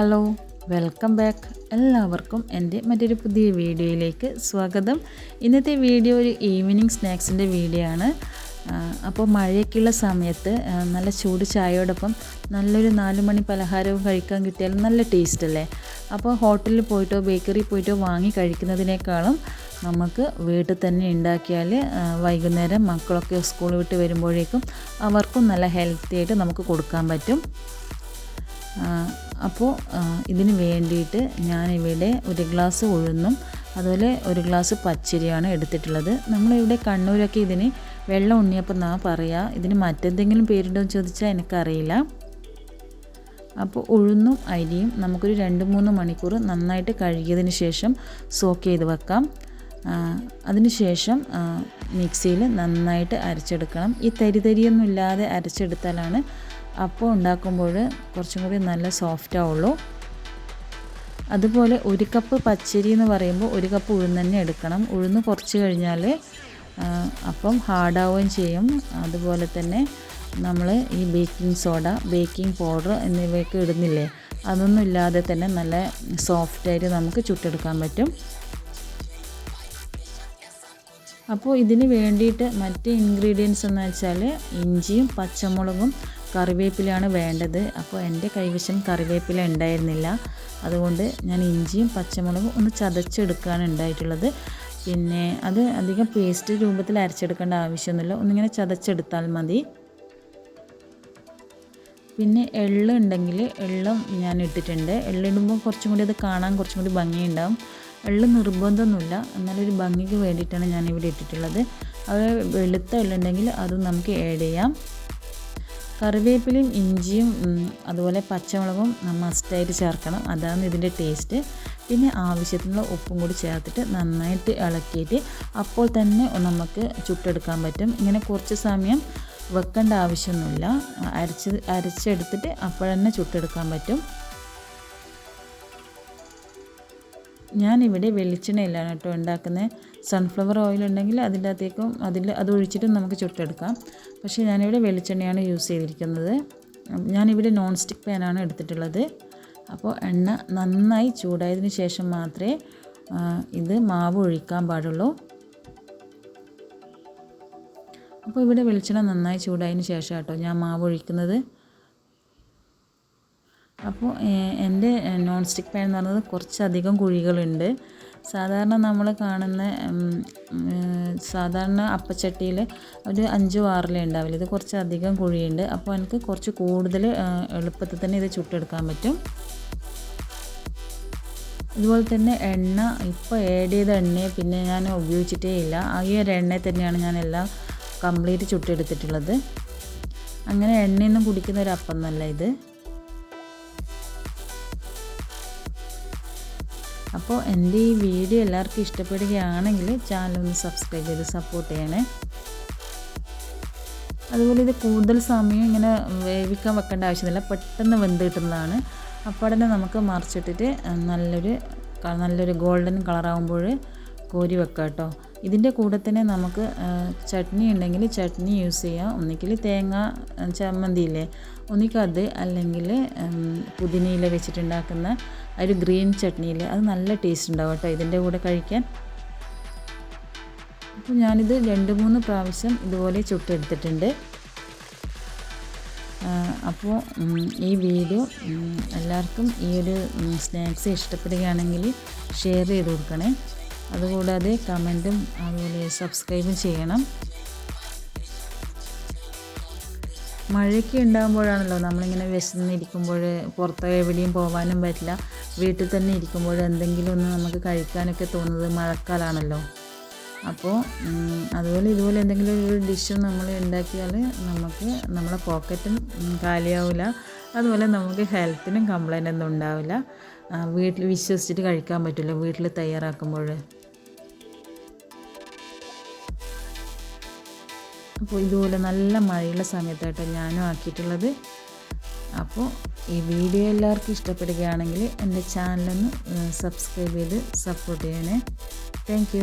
Hello welcome back. എല്ലാവർക്കും എന്റെ മറ്റൊരു പുതിയ വീഡിയോയിലേക്ക് സ്വാഗതം. ഇന്നത്തെ വീഡിയോ ഒരു ഈവനിങ് സ്നാക്സിന്റെ വീഡിയോ ആണ്. അപ്പോൾ മഴയൊക്കെയുള്ള സമയത്ത് നല്ല ചൂട് ചായയോടൊപ്പം നല്ലൊരു നാല് മണി പലഹാരവും കഴിക്കാൻ കിട്ടിയാൽ നല്ല ടേസ്റ്റ് അല്ലേ? അപ്പോൾ ഹോട്ടലിൽ പോയിട്ടോ ബേക്കറിയിൽ പോയിട്ടോ വാങ്ങി കഴിക്കുന്നതിനേക്കാളും നമുക്ക് വീട്ടിൽ തന്നെ ഉണ്ടാക്കിയാൽ വൈകുന്നേരം മക്കളൊക്കെ സ്കൂൾ വിട്ട് വരുമ്പോഴേക്കും അവർക്കും നല്ല ഹെൽത്തി ആയിട്ട് നമുക്ക് കൊടുക്കാൻ പറ്റും. അപ്പോൾ ഇതിന് വേണ്ടിയിട്ട് ഞാനിവിടെ ഒരു ഗ്ലാസ് ഉഴുന്നും അതുപോലെ ഒരു ഗ്ലാസ് പച്ചരിയാണ് എടുത്തിട്ടുള്ളത്. നമ്മളിവിടെ കണ്ണൂരൊക്കെ ഇതിന് വെള്ളം ഉണ്ണിയപ്പം എന്നാ പറയുക ഇതിന് മറ്റെന്തെങ്കിലും പേരുണ്ടോ എന്ന് ചോദിച്ചാൽ എനിക്കറിയില്ല. അപ്പോൾ ഉഴുന്നും അരിയും നമുക്കൊരു രണ്ട് മൂന്ന് മണിക്കൂർ നന്നായിട്ട് കഴുകിയതിന് ശേഷം സോക്ക് ചെയ്ത് വെക്കാം. അതിനുശേഷം മിക്സിയിൽ നന്നായിട്ട് അരച്ചെടുക്കണം. ഈ തരി തരിയൊന്നും ഇല്ലാതെ അരച്ചെടുത്താലാണ് അപ്പോൾ ഉണ്ടാക്കുമ്പോൾ കുറച്ചും കൂടി നല്ല സോഫ്റ്റ് ആവുള്ളൂ. അതുപോലെ ഒരു കപ്പ് പച്ചരി എന്ന് പറയുമ്പോൾ ഒരു കപ്പ് ഉഴുന്ന് തന്നെ എടുക്കണം. ഉഴുന്ന് കുറച്ച് കഴിഞ്ഞാൽ അപ്പം ഹാർഡാവുകയും ചെയ്യും. അതുപോലെ തന്നെ നമ്മൾ ഈ ബേക്കിംഗ് സോഡ ബേക്കിംഗ് പൗഡർ എന്നിവയൊക്കെ ഇടുന്നില്ലേ അതൊന്നും ഇല്ലാതെ തന്നെ നല്ല സോഫ്റ്റായിട്ട് നമുക്ക് ചുട്ടെടുക്കാൻ പറ്റും. അപ്പോൾ ഇതിന് വേണ്ടിയിട്ട് മറ്റ് ഇൻഗ്രീഡിയൻസ് എന്ന് വെച്ചാൽ ഇഞ്ചിയും പച്ചമുളകും കറിവേപ്പിലയാണ് വേണ്ടത്. അപ്പോൾ എന്റെ കൈവശം കറിവേപ്പില ഉണ്ടായിരുന്നില്ല. അതുകൊണ്ട് ഞാൻ ഇഞ്ചിയും പച്ചമുളകും ഒന്ന് ചതച്ചെടുക്കുകയാണ് ഉണ്ടായിട്ടുള്ളത്. പിന്നെ അത് അധികം പേസ്റ്റ് രൂപത്തിൽ അരച്ചെടുക്കേണ്ട ആവശ്യമൊന്നുമില്ല. ഒന്നിങ്ങനെ ചതച്ചെടുത്താൽ മതി. പിന്നെ എള്ള് ഉണ്ടെങ്കിൽ എള്ളും ഞാൻ ഇട്ടിട്ടുണ്ട്. എള്ളിടുമ്പോൾ കുറച്ചും കൂടി അത് കാണാൻ കുറച്ചും കൂടി ഭംഗിയുണ്ടാവും. എള്ള് നിർബന്ധമൊന്നുമില്ല. എന്നാലൊരു ഭംഗിക്ക് വേണ്ടിയിട്ടാണ് ഞാൻ ഇവിടെ ഇട്ടിട്ടുള്ളത്. അത് വെളുത്ത എള്ളുണ്ടെങ്കിൽ അതും നമുക്ക് ആഡ് ചെയ്യാം. കറിവേപ്പിലയും ഇഞ്ചിയും അതുപോലെ പച്ചമുളകും മസ്റ്റായിട്ട് ചേർക്കണം. അതാണ് ഇതിന്റെ ടേസ്റ്റ്. പിന്നെ ആവശ്യത്തിനുള്ള ഉപ്പും കൂടി ചേർത്തിട്ട് നന്നായിട്ട് ഇളക്കിയിട്ട് അപ്പോൾ തന്നെ നമുക്ക് ചുട്ടെടുക്കാൻ പറ്റും. ഇങ്ങനെ കുറച്ച് സമയം വെക്കേണ്ട ആവശ്യമൊന്നുമില്ല. അരച്ച് അരച്ചെടുത്തിട്ട് അപ്പോഴന്നെ ചുട്ടെടുക്കാൻ പറ്റും. ഞാനിവിടെ വെളിച്ചെണ്ണയിലാണ് കേട്ടോ ഉണ്ടാക്കുന്നത്. സൺഫ്ലവർ ഓയിൽ ഉണ്ടെങ്കിൽ അതിന്റെ അകത്തേക്കും അതിൽ അത് ഒഴിച്ചിട്ടും നമുക്ക് ചുട്ടെടുക്കാം. പക്ഷേ ഞാനിവിടെ വെളിച്ചെണ്ണയാണ് യൂസ് ചെയ്തിരിക്കുന്നത്. ഞാനിവിടെ നോൺ സ്റ്റിക്ക് പാനാണ് എടുത്തിട്ടുള്ളത്. അപ്പോൾ എണ്ണ നന്നായി ചൂടായതിന് ശേഷം മാത്രമേ ഇത് മാവ് ഒഴിക്കാൻ പാടുള്ളൂ. അപ്പോൾ ഇവിടെ വെളിച്ചെണ്ണ നന്നായി ചൂടായതിന് ശേഷം കേട്ടോ ഞാൻ മാവ് ഒഴിക്കുന്നത്. അപ്പോൾ എന്റെ നോൺ സ്റ്റിക്ക് പാൻ എന്ന് പറയുന്നത് കുറച്ചധികം കുഴികളുണ്ട്. സാധാരണ നമ്മൾ കാണുന്ന സാധാരണ അപ്പച്ചട്ടിയിൽ ഒരു അഞ്ച് വാറിലേ ഉണ്ടാവില്ല? ഇത് കുറച്ച് അധികം കുഴിയുണ്ട്. അപ്പോൾ എനിക്ക് കുറച്ച് കൂടുതൽ എളുപ്പത്തിൽ തന്നെ ഇത് ചുട്ടെടുക്കാൻ പറ്റും. ഇതുപോലെ തന്നെ എണ്ണ ഇപ്പോൾ ആഡ് ചെയ്ത എണ്ണയെ പിന്നെ ഞാൻ ഉപയോഗിച്ചിട്ടേ ഇല്ല. ഈ ഒരു എണ്ണയെ തന്നെയാണ് ഞാൻ എല്ലാം കംപ്ലീറ്റ് ചുട്ടെടുത്തിട്ടുള്ളത്. അങ്ങനെ എണ്ണയൊന്നും കുടിക്കുന്ന ഒരു അപ്പം എന്നല്ല ഇത്. അപ്പോൾ എന്റെ ഈ വീഡിയോ എല്ലാവർക്കും ഇഷ്ടപ്പെടുകയാണെങ്കിൽ ചാനൽ ഒന്ന് സബ്സ്ക്രൈബ് ചെയ്ത് സപ്പോർട്ട് ചെയ്യണേ. അതുപോലെ ഇത് കൂടുതൽ സമയം ഇങ്ങനെ വേവിക്കാൻ വെക്കേണ്ട ആവശ്യമില്ല. പെട്ടെന്ന് വെന്ത് കിട്ടുന്നതാണ്. അപ്പോൾ തന്നെ നമുക്ക് മറിച്ചിട്ടിട്ട് നല്ലൊരു നല്ലൊരു ഗോൾഡൻ കളറാകുമ്പോൾ കോരി വെക്കാം കേട്ടോ ഇതിന്റെ കൂടെ തന്നെ നമുക്ക് ചട്നി ഉണ്ടെങ്കിൽ ചട്നി യൂസ് ചെയ്യാം. ഒന്നിക്കിൽ തേങ്ങ ചമ്മന്തി ഇല്ലേ? ഒന്നിക്കത് അല്ലെങ്കിൽ പുതിനയില വെച്ചിട്ടുണ്ടാക്കുന്ന ഒരു ഗ്രീൻ ചട്നിയില്ലേ അത് നല്ല ടേസ്റ്റ് ഉണ്ടാവും കേട്ടോ ഇതിന്റെ കൂടെ കഴിക്കാൻ. അപ്പോൾ ഞാനിത് രണ്ട് മൂന്ന് പ്രാവശ്യം ഇതുപോലെ ചുട്ടെടുത്തിട്ടുണ്ട്. അപ്പോൾ ഈ വീഡിയോ എല്ലാവർക്കും ഈ ഒരു സ്നാക്സ് ഇഷ്ടപ്പെടുകയാണെങ്കിൽ ഷെയർ ചെയ്ത് കൊടുക്കണേ. അതുകൂടാതെ കമന്റും അതുപോലെ സബ്സ്ക്രൈബും ചെയ്യണം. മഴയൊക്കെ ഉണ്ടാകുമ്പോഴാണല്ലോ നമ്മളിങ്ങനെ വിശന്നിരിക്കുമ്പോൾ പുറത്ത് എവിടെയും പോകാനും പറ്റില്ല. വീട്ടിൽ തന്നെ ഇരിക്കുമ്പോൾ എന്തെങ്കിലും ഒന്ന് നമുക്ക് കഴിക്കാനൊക്കെ തോന്നുന്നത് മഴക്കാലാണല്ലോ. അപ്പോൾ അതുപോലെ ഇതുപോലെ എന്തെങ്കിലും ഒരു ഡിഷ് നമ്മൾ ഉണ്ടാക്കിയാൽ നമുക്ക് നമ്മുടെ പോക്കറ്റും കാലിയാവില്ല. അതുപോലെ നമുക്ക് ഹെൽത്തിനും കംപ്ലൈന്റ് ഒന്നും ഉണ്ടാവില്ല. വീട്ടിൽ വിശ്വസിച്ചിട്ട് കഴിക്കാൻ പറ്റില്ല. വീട്ടിൽ തയ്യാറാക്കുമ്പോൾ. അപ്പോൾ ഇതുപോലെ നല്ല മഴയുള്ള സമയത്തായിട്ട് ഞാനും ആക്കിയിട്ടുള്ളത്. അപ്പോൾ ഈ വീഡിയോ എല്ലാവർക്കും ഇഷ്ടപ്പെടുകയാണെങ്കിൽ എന്റെ ചാനലൊന്ന് സബ്സ്ക്രൈബ് ചെയ്ത് സപ്പോർട്ട് ചെയ്യണേ. താങ്ക്